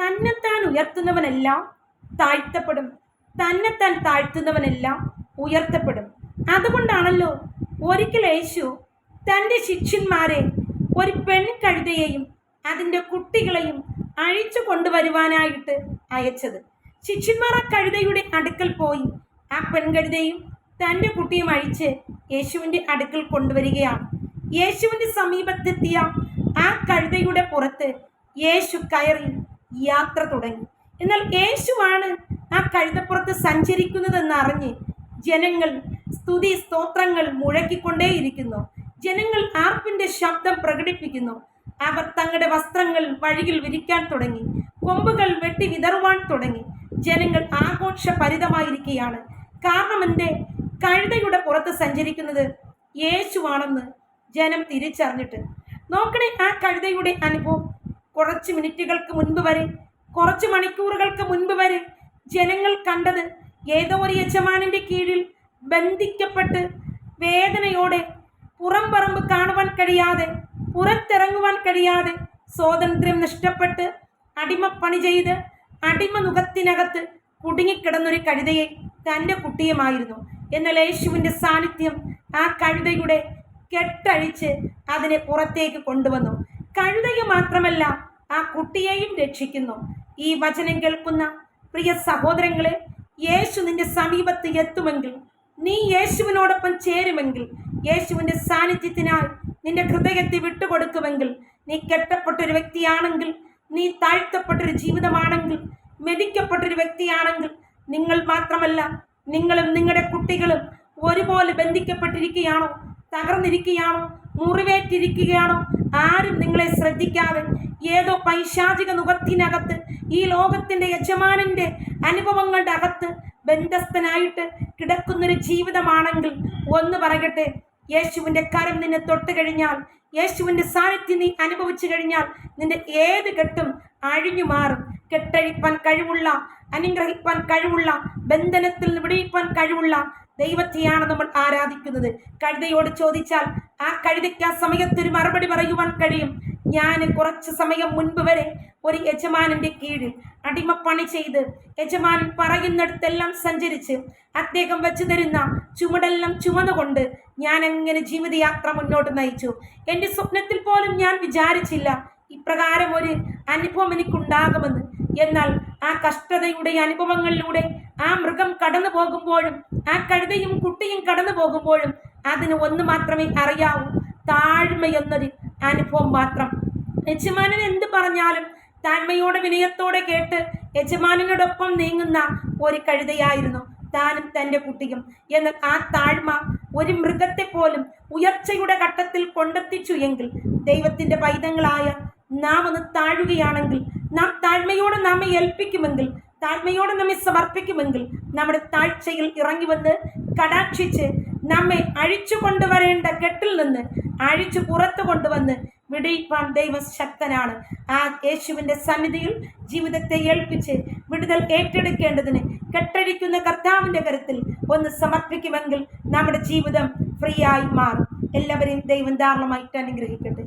തന്നെത്താൻ ഉയർത്തുന്നവനെല്ലാം താഴ്ത്തപ്പെടും. തന്നെത്താൻ താഴ്ത്തുന്നവനെല്ലാം ഉയർത്തപ്പെടും. അതുകൊണ്ടാണല്ലോ ഒരിക്കൽ യേശു തന്റെ ശിഷ്യന്മാരെ ഒരു പെൺകഴുതയെയും അതിന്റെ കുട്ടികളെയും അഴിച്ചു കൊണ്ടുവരുവാനായിട്ട് അയച്ചത്. ശിഷ്യന്മാർ ആ കഴുതയുടെ അടുക്കൽ പോയി ആ പെൺകഴുതയും തന്റെ കുട്ടിയും അഴിച്ച് യേശുവിന്റെ അടുക്കൽ കൊണ്ടുവരികയാണ്. യേശുവിന്റെ സമീപത്തെത്തിയ ആ കഴുതയുടെ പുറത്ത് യേശു കയറി യാത്ര തുടങ്ങി. എന്നാൽ യേശുവാണ് ആ കഴുതപ്പുറത്ത് സഞ്ചരിക്കുന്നതെന്ന് അറിഞ്ഞ് ജനങ്ങൾ സ്തുതി സ്തോത്രങ്ങൾ മുഴക്കിക്കൊണ്ടേയിരിക്കുന്നു. ജനങ്ങൾ ആർപ്പിന്റെ ശബ്ദം പ്രകടിപ്പിക്കുന്നു. അവർ തങ്ങളുടെ വസ്ത്രങ്ങൾ വഴിയിൽ വിരിക്കാൻ തുടങ്ങി. കൊമ്പുകൾ വെട്ടി വിതറുവാൻ തുടങ്ങി. ജനങ്ങൾ ആഘോഷ ആഘോഷഭരിതമായിരിക്കുകയാണ്. കാരണം എന്റെ കഴുതയുടെ പുറത്ത് സഞ്ചരിക്കുന്നത് യേശുവാണെന്ന് ജനം തിരിച്ചറിഞ്ഞിട്ട്. നോക്കണേ ആ കഴുതയുടെ അനുഭവം. കുറച്ച് മിനിറ്റുകൾക്ക് മുൻപ് വരെ കുറച്ച് മണിക്കൂറുകൾക്ക് മുൻപ് വരെ ജനങ്ങൾ കണ്ടത് ഏതോ ഒരു യജമാനന്റെ കീഴിൽ ബന്ധിക്കപ്പെട്ട് വേദനയോടെ പുറം പറമ്പ് കാണുവാൻ കഴിയാതെ പുറത്തിറങ്ങുവാൻ കഴിയാതെ സ്വാതന്ത്ര്യം നഷ്ടപ്പെട്ട് അടിമപ്പണി ചെയ്ത് അടിമ മുഖത്തിനകത്ത് കുടുങ്ങിക്കിടന്നൊരു കഴുതയെ തന്റെ കുട്ടിയുമായിരുന്നു. എന്നാൽ യേശുവിന്റെ സാന്നിധ്യം ആ കഴുതയുടെ കെട്ടഴിച്ച് അതിനെ പുറത്തേക്ക് കൊണ്ടുവന്നു. കഴുതയെ മാത്രമല്ല ആ കുട്ടിയെയും രക്ഷിക്കുന്നു. ഈ വചനം കേൾക്കുന്ന പ്രിയ സഹോദരങ്ങളെ യേശു നിന്റെ സമീപത്ത് എത്തുമെങ്കിൽ നീ യേശുവിനോടൊപ്പം ചേരുമെങ്കിൽ യേശുവിന്റെ സാന്നിധ്യത്തിനാൽ നിന്റെ ഹൃദയത്തെ വിട്ടുകൊടുക്കുമെങ്കിൽ നീ കെട്ടപ്പെട്ടൊരു വ്യക്തിയാണെങ്കിൽ നീ താഴ്ത്തപ്പെട്ടൊരു ജീവിതമാണെങ്കിൽ മെതിക്കപ്പെട്ടൊരു വ്യക്തിയാണെങ്കിൽ നിങ്ങൾ മാത്രമല്ല നിങ്ങളും നിങ്ങളുടെ കുട്ടികളും ഒരുപോലെ ബന്ധിക്കപ്പെട്ടിരിക്കുകയാണോ? തകർന്നിരിക്കുകയാണോ? മുറിവേറ്റിരിക്കുകയാണോ? ആരും നിങ്ങളെ ശ്രദ്ധിക്കാതെ ഏതോ പൈശാചിക നുഖത്തിനകത്ത് ഈ ലോകത്തിന്റെ യജമാനന്റെ അനുഭവങ്ങളുടെ അകത്ത് ബന്ധസ്ഥനായിട്ട് കിടക്കുന്നൊരു ജീവിതമാണെങ്കിൽ ഒന്ന് പറയട്ടെ യേശുവിന്റെ കരം നിന്നെ തൊട്ട് കഴിഞ്ഞാൽ യേശുവിന്റെ സാന്നിധ്യം നീ അനുഭവിച്ചു കഴിഞ്ഞാൽ നിന്റെ ഏത് കെട്ടും അഴിഞ്ഞു മാറും? കെട്ടഴിപ്പാൻ കഴിവുള്ള അനുഗ്രഹിപ്പാൻ കഴിവുള്ള ബന്ധനത്തിൽ നിന്ന് വിടിയിപ്പാൻ കഴിവുള്ള ദൈവത്തെയാണ് നമ്മൾ ആരാധിക്കുന്നത്. കഴുതയോട് ചോദിച്ചാൽ ആ കഴുതയ്ക്ക് ആ സമയത്തൊരു മറുപടി പറയുവാൻ കഴിയും. ഞാൻ കുറച്ച് സമയം മുൻപ് വരെ ഒരു യജമാനന്റെ കീഴിൽ അടിമപ്പണി ചെയ്ത് യജമാനൻ പറയുന്നിടത്തെല്ലാം സഞ്ചരിച്ച് അദ്ദേഹം വെച്ചു തരുന്ന ചുമടെല്ലാം ചുമന്നുകൊണ്ട് ഞാൻ എങ്ങനെ ജീവിതയാത്ര മുന്നോട്ട് നയിച്ചു. എന്റെ സ്വപ്നത്തിൽ പോലും ഞാൻ വിചാരിച്ചില്ല ഇപ്രകാരം ഒരു അനുഭവം എനിക്കുണ്ടാകുമെന്ന്. എന്നാൽ ആ കഷ്ടതയുടെ അനുഭവങ്ങളിലൂടെ ആ മൃഗം കടന്നു പോകുമ്പോഴും ആ കഴുതയും കുട്ടിയും കടന്നു പോകുമ്പോഴും അതിന് ഒന്ന് മാത്രമേ അറിയാവൂ. താഴ്മ എന്നൊരു അനുഭവം മാത്രം യജമാനൻ എന്ത് പറഞ്ഞാലും താഴ്മയോടെ വിനയത്തോടെ കേട്ട് യജമാനനോടൊപ്പം നീങ്ങുന്ന ഒരു കഴുതയായിരുന്നു താനും തന്റെ കുട്ടിയും. എന്ന ആ താഴ്മ ഒരു മൃഗത്തെ പോലും ഉയർച്ചയുടെ ഘട്ടത്തിൽ കൊണ്ടെത്തിച്ചു എങ്കിൽ ദൈവത്തിന്റെ പൈതങ്ങളായ നാം ഒന്ന് താഴുകയാണെങ്കിൽ നാം താഴ്മയോടെ നമ്മെ ഏൽപ്പിക്കുമെങ്കിൽ താഴ്മയോടെ നമ്മെ സമർപ്പിക്കുമെങ്കിൽ നമ്മുടെ താഴ്ചയിൽ ഇറങ്ങി വന്ന് കടാക്ഷിച്ച് നമ്മെ അഴിച്ചു കൊണ്ടുവരേണ്ട കെട്ടിൽ നിന്ന് അഴിച്ചു പുറത്തു കൊണ്ടുവന്ന് വിടിയിപ്പാൻ ദൈവം ശക്തനാണ് ആ യേശുവിന്റെ സന്നിധിയിൽ ജീവിതത്തെ ഏൽപ്പിച്ച് വിടുതൽ ഏറ്റെടുക്കേണ്ടതിന് കെട്ടഴിക്കുന്ന കർത്താവിന്റെ കരുത്തിൽ ഒന്ന് സമർപ്പിക്കുമെങ്കിൽ നമ്മുടെ ജീവിതം ഫ്രീ ആയി മാറും. എല്ലാവരെയും ദൈവം ധാരണമായിട്ട് അനുഗ്രഹിക്കട്ടെ.